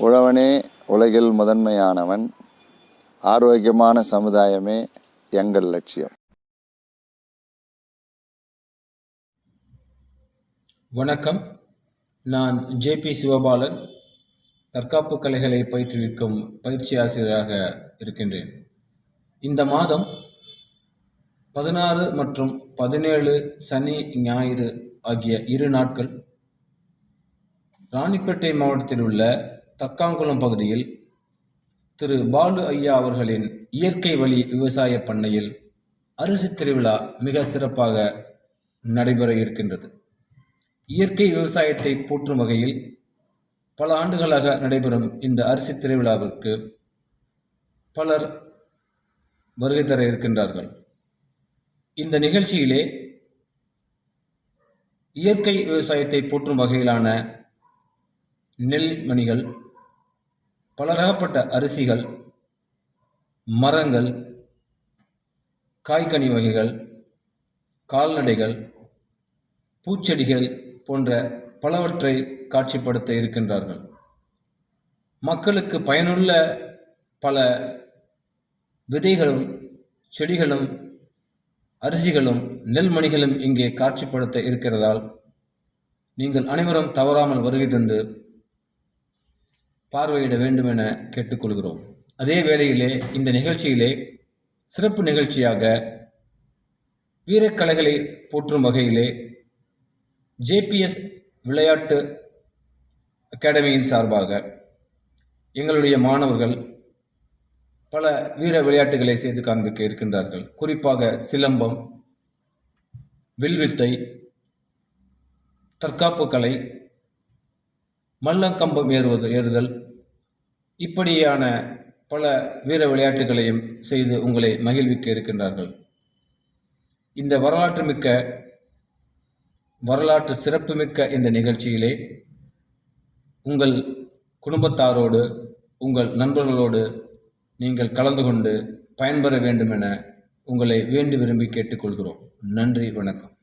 உழவனே உலகில் முதன்மையானவன் ஆரோக்கியமான சமுதாயமே எங்கள் லட்சியம். வணக்கம். நான் ஜேபி சிவபாலன். தற்காப்பு கலைகளை பயிற்றுவிக்கும் பயிற்சி ஆசிரியராக இருக்கின்றேன். இந்த மாதம் பதினாறு மற்றும் பதினேழு சனி ஞாயிறு ஆகிய இரு நாட்கள் ராணிப்பேட்டை மாவட்டத்தில் உள்ள தக்காங்குளம் பகுதியில் திரு பாலு ஐயா அவர்களின் இயற்கை வழி விவசாய பண்ணையில் அரிசி திருவிழா மிக சிறப்பாக நடைபெற இருக்கின்றது. இயற்கை விவசாயத்தை போற்றும் வகையில் பல ஆண்டுகளாக நடைபெறும் இந்த அரிசி திருவிழாவிற்கு பலர் வருகை தர இருக்கின்றார்கள். இந்த நிகழ்ச்சியிலே இயற்கை விவசாயத்தை போற்றும் வகையிலான நெல் மணிகள் பலரகப்பட்ட அரிசிகள் மரங்கள் காய்கனி வகைகள் கால்நடைகள் பூச்செடிகள் போன்ற பலவற்றை காட்சிப்படுத்த இருக்கின்றார்கள். மக்களுக்கு பயனுள்ள பல விதைகளும் செடிகளும் அரிசிகளும் நெல்மணிகளும் இங்கே காட்சிப்படுத்த இருக்கிறதால் நீங்கள் அனைவரும் தவறாமல் வருகை தந்து பார்வையிட வேண்டும் என கேட்டுக்கொள்கிறோம். அதே வேளையிலே இந்த நிகழ்ச்சியிலே சிறப்பு நிகழ்ச்சியாக வீரக்கலைகளை போற்றும் வகையிலே ஜேபிஎஸ் விளையாட்டு அகாடமியின் சார்பாக எங்களுடைய மாணவர்கள் பல வீர விளையாட்டுகளை செய்து காண்பிக்க இருக்கின்றார்கள். குறிப்பாக சிலம்பம் வில்வித்தை தற்காப்பு கலை மல்லங்கம்பம் ஏறுவது ஏறுதல். இப்படியான பல வீர விளையாட்டுகளையும் செய்து உங்களை மகிழ்விக்க இருக்கின்றார்கள். இந்த வரலாற்று மிக்க வரலாற்று சிறப்புமிக்க இந்த நிகழ்ச்சியிலே உங்கள் குடும்பத்தாரோடு உங்கள் நண்பர்களோடு நீங்கள் கலந்து கொண்டு பயன்பெற வேண்டும் என உங்களை வேண்டி விரும்பி கேட்டுக்கொள்கிறோம். நன்றி வணக்கம்.